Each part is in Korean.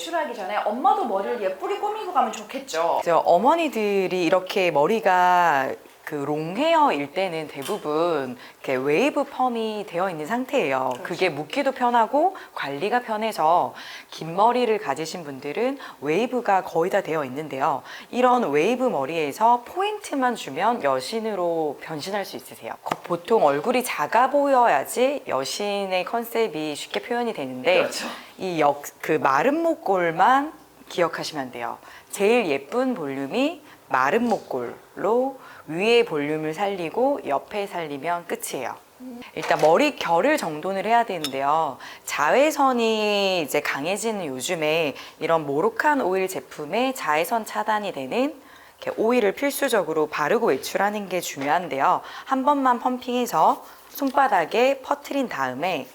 외출하기 전에 엄마도 머리를 예쁘게 꾸미고 가면 좋겠죠. 이제 어머니들이 이렇게 머리가 그 롱헤어일 때는 대부분 이렇게 웨이브 펌이 되어 있는 상태예요. 그게 묶기도 편하고 관리가 편해서 긴 머리를 가지신 분들은 웨이브가 거의 다 되어 있는데요. 이런 웨이브 머리에서 포인트만 주면 여신으로 변신할 수 있으세요. 거- 보통 얼굴이 작아 보여야지 여신의 컨셉이 쉽게 표현이 되는데 그렇죠. 이 역 그 마른 목골만 기억하시면 돼요. 제일 예쁜 볼륨이 마른 목골로 위에 볼륨을 살리고 옆에 살리면 끝이에요. 일단 머리 결을 정돈을 해야 되는데요. 자외선이 이제 강해지는 요즘에 이런 모로칸 오일 제품에 자외선 차단이 되는 오일을 필수적으로 바르고 외출하는 게 중요한데요. 한 번만 펌핑해서 손바닥에 퍼트린 다음에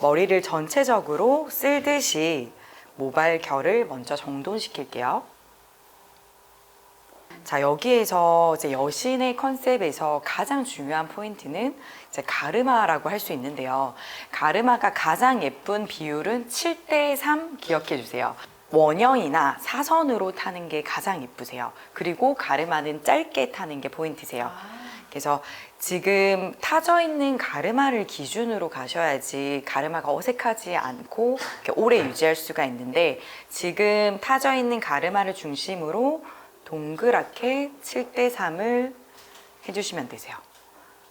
머리를 전체적으로 쓸듯이 모발 결을 먼저 정돈시킬게요. 자, 여기에서 이제 여신의 컨셉에서 가장 중요한 포인트는 이제 가르마라고 할 수 있는데요. 가르마가 가장 예쁜 비율은 7대 3 기억해 주세요. 원형이나 사선으로 타는 게 가장 예쁘세요. 그리고 가르마는 짧게 타는 게 포인트세요. 그래서 지금 타져 있는 가르마를 기준으로 가셔야지 가르마가 어색하지 않고 오래 유지할 수가 있는데 지금 타져 있는 가르마를 중심으로 동그랗게 7대 3을 해주시면 되세요.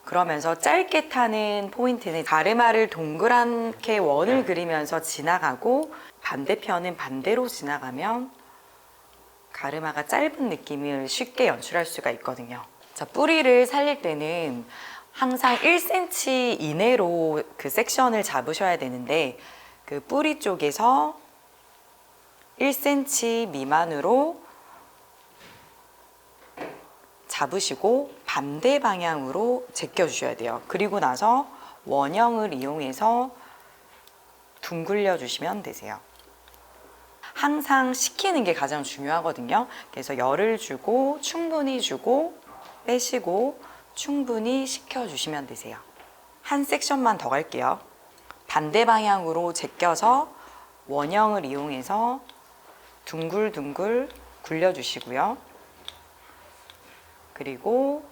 그러면서 짧게 타는 포인트는 가르마를 동그랗게 원을 그리면서 지나가고 반대편은 반대로 지나가면 가르마가 짧은 느낌을 쉽게 연출할 수가 있거든요. 자, 뿌리를 살릴 때는 항상 1cm 이내로 그 섹션을 잡으셔야 되는데 그 뿌리 쪽에서 1cm 미만으로 잡으시고 반대 방향으로 제껴 주셔야 돼요. 그리고 나서 원형을 이용해서 둥글려 주시면 되세요. 항상 식히는 게 가장 중요하거든요. 그래서 열을 주고 충분히 주고 빼시고 충분히 식혀 주시면 되세요. 한 섹션만 더 갈게요. 반대 방향으로 제껴서 원형을 이용해서 둥글둥글 굴려 주시고요. 그리고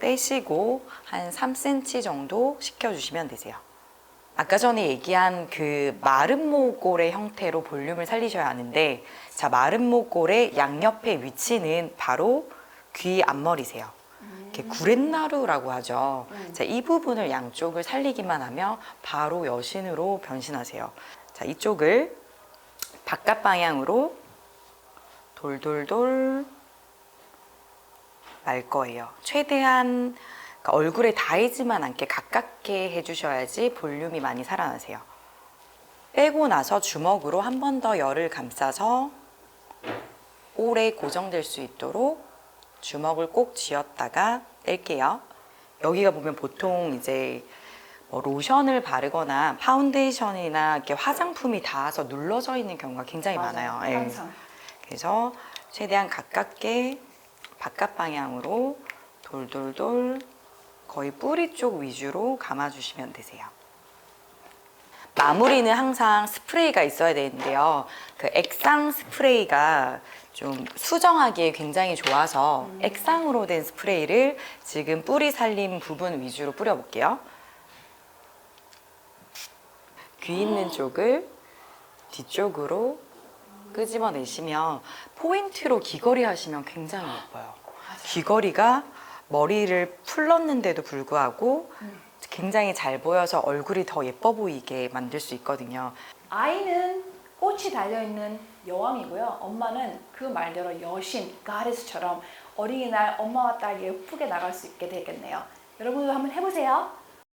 빼시고 한 3cm 정도 식혀주시면 되세요. 아까 전에 얘기한 그 마른 모골의 형태로 볼륨을 살리셔야 하는데 자 마른 모골의 양옆의 위치는 바로 귀 앞머리세요. 이렇게 구렛나루라고 하죠. 자, 이 부분을 양쪽을 살리기만 하면 바로 여신으로 변신하세요. 자, 이쪽을 바깥 방향으로 돌돌돌 말 거예요. 최대한 그러니까 얼굴에 닿이지만 않게 가깝게 해주셔야지 볼륨이 많이 살아나세요. 빼고 나서 주먹으로 한 번 더 열을 감싸서 오래 고정될 수 있도록 주먹을 꼭 쥐었다가 뗄게요. 여기가 보면 보통 이제 뭐 로션을 바르거나 파운데이션이나 이렇게 화장품이 닿아서 눌러져 있는 경우가 굉장히 많아요. 예. 항상. 그래서 최대한 가깝게 바깥 방향으로 돌돌돌 거의 뿌리 쪽 위주로 감아주시면 되세요. 마무리는 항상 스프레이가 있어야 되는데요. 그 액상 스프레이가 좀 수정하기에 굉장히 좋아서 액상으로 된 스프레이를 지금 뿌리 살림 부분 위주로 뿌려볼게요. 귀 있는 쪽을 뒤쪽으로 끄집어내시면 포인트로 귀걸이 하시면 굉장히 예뻐요. 귀걸이가 머리를 풀렀는데도 불구하고 굉장히 잘 보여서 얼굴이 더 예뻐 보이게 만들 수 있거든요. 아이는 꽃이 달려있는 여왕이고요. 엄마는 그 말대로 여신, 가레스처럼 어린이날 엄마와 딸 예쁘게 나갈 수 있게 되겠네요. 여러분도 한번 해보세요.